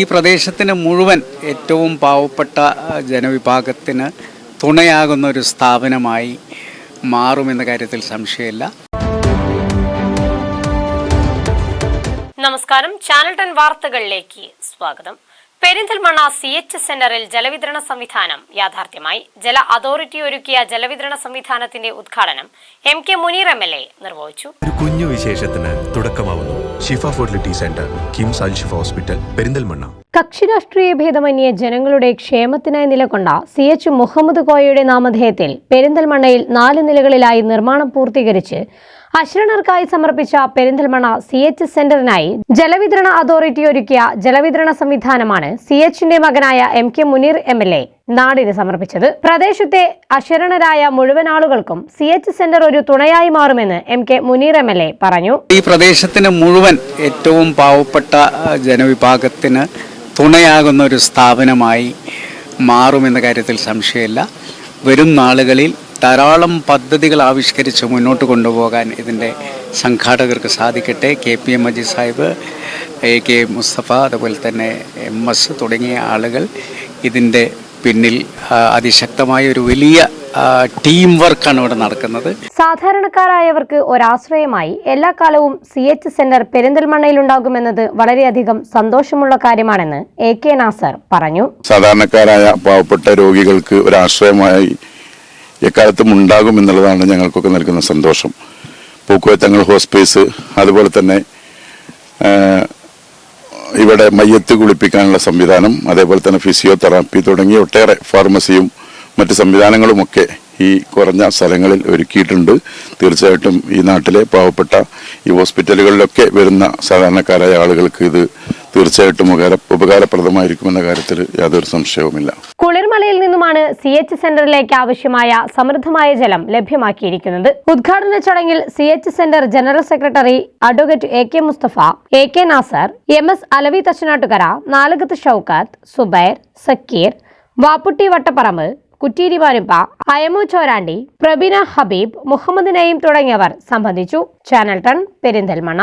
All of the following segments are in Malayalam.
ഈ പ്രദേശത്തിന് മുഴുവൻ ഏറ്റവും പാവപ്പെട്ട ജനവിഭാഗത്തിന് തുണയാകുന്ന ഒരു സ്ഥാപനമായി മാറുമെന്ന കാര്യത്തിൽ സംശയമില്ല. നമസ്കാരം. ചാനൽ ടെൻ വാർത്തകളിലേക്ക് സ്വാഗതം. പെരിന്തൽമണ്ണ സി എച്ച് സെന്ററിൽ ജലവിതരണ സംവിധാനം യാഥാർത്ഥ്യമായി. ജല അതോറിറ്റി ഒരുക്കിയ ജലവിതരണ സംവിധാനത്തിന്റെ ഉദ്ഘാടനം M K Muneer M L A നിർവഹിച്ചു. ഒരു കുഞ്ഞു വിശേഷത്തിന് തുടക്കമാവുന്നു. Shifa fertility centre KIMS Al Shifa hospital Perinthalmanna. കക്ഷി രാഷ്ട്രീയ ഭേദമന്യേ ജനങ്ങളുടെ ക്ഷേമത്തിനായി നിലകൊണ്ട സി എച്ച് മുഹമ്മദ് കോയയുടെ നാമധേയത്തിൽ പെരിന്തൽമണ്ണയിൽ നാല് നിലകളിലായി നിർമ്മാണം പൂർത്തീകരിച്ച് അശരണർക്കായി സമർപ്പിച്ച പെരിന്തൽമണ സി എച്ച് സെന്ററിനായി ജലവിതരണ അതോറിറ്റി ഒരുക്കിയ ജലവിതരണ സംവിധാനമാണ് സി എച്ചിന്റെ മകനായ M K Muneer M L A നാടിന് സമർപ്പിച്ചത്. പ്രദേശത്തെ അശരണരായ മുഴുവൻ ആളുകൾക്കും സി എച്ച് സെന്റർ ഒരു തുണയായി മാറുമെന്ന് M K Muneer M L A പറഞ്ഞു. ഈ പ്രദേശത്തിന് മുഴുവൻ ഏറ്റവും പാവപ്പെട്ട ജനവിഭാഗത്തിന് തുണയാകുന്ന ഒരു സ്ഥാപനമായി മാറുമെന്ന കാര്യത്തിൽ സംശയമില്ല. വരും നാളുകളിൽ ധാരാളം പദ്ധതികൾ ആവിഷ്കരിച്ച് മുന്നോട്ട് കൊണ്ടുപോകാൻ ഇതിന്റെ സംഘാടകർക്ക് സാധിക്കട്ടെ. K P M Majeed Sahib A K Mustafa അതുപോലെ തന്നെ എം എസ് തുടങ്ങിയ ആളുകൾ ഇതിന്റെ പിന്നിൽ അതിശക്തമായ ഒരു വലിയ ടീം വർക്കാണ് ഇവിടെ നടക്കുന്നത്. സാധാരണക്കാരായവർക്ക് ഒരാശ്രയമായി എല്ലാ കാലവും സി എച്ച് സെന്റർ പെരിന്തൽമണ്ണയിൽ ഉണ്ടാകുമെന്നത് വളരെയധികം സന്തോഷമുള്ള കാര്യമാണെന്ന് എ കെ നാസർ പറഞ്ഞു. സാധാരണക്കാരായ പാവപ്പെട്ട രോഗികൾക്ക് ഒരാശ്രയമായി എക്കാലത്തും ഉണ്ടാകും എന്നുള്ളതാണ് ഞങ്ങൾക്കൊക്കെ നൽകുന്ന സന്തോഷം. പൂക്കുവത്തങ്ങൾ ഹോസ്പീസ് അതുപോലെ തന്നെ ഇവിടെ മയ്യത്ത് കുളിപ്പിക്കാനുള്ള സംവിധാനം അതേപോലെ തന്നെ ഫിസിയോതെറാപ്പി തുടങ്ങിയ ഒട്ടേറെ ഫാർമസിയും മറ്റ് സംവിധാനങ്ങളുമൊക്കെ ഈ കുറഞ്ഞ സ്ഥലങ്ങളിൽ ഒരുക്കിയിട്ടുണ്ട്. തീർച്ചയായിട്ടും ഈ നാട്ടിലെ പാവപ്പെട്ട ഈ ഹോസ്പിറ്റലുകളിലൊക്കെ വരുന്ന സാധാരണക്കാരായ ആളുകൾക്ക് ഇത് തീർച്ചയായിട്ടും ഉപകാര ഉപകാരപ്രദമായിരിക്കുമെന്ന കാര്യത്തിൽ യാതൊരു സംശയവുമില്ല. കുളിർമലയിൽ നിന്നുമാണ് സി എച്ച് സെന്ററിലേക്ക് ആവശ്യമായ സമൃദ്ധമായ ജലം ലഭ്യമാക്കിയിരിക്കുന്നത്. ഉദ്ഘാടന ചടങ്ങിൽ C H centre general secretary advocate A K Mustafa A K Nasar M S Alavi Thachanattukara Nalakath Shoukath Subair Sakeer Vapputty Vattapparamba Kutteeri Varumba Ayamu Chorandi Prabeena Habeeb Muhammad Nayeem തുടങ്ങിയവർ സംബന്ധിച്ചു. ചാനൽ ടൺ പെരിന്തൽമണ്ണ.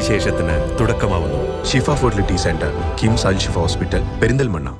ഒരു വിശേഷത്തിന് തുടക്കമാവുന്നു. Shifa fertility centre KIMS Al Shifa hospital Perinthalmanna.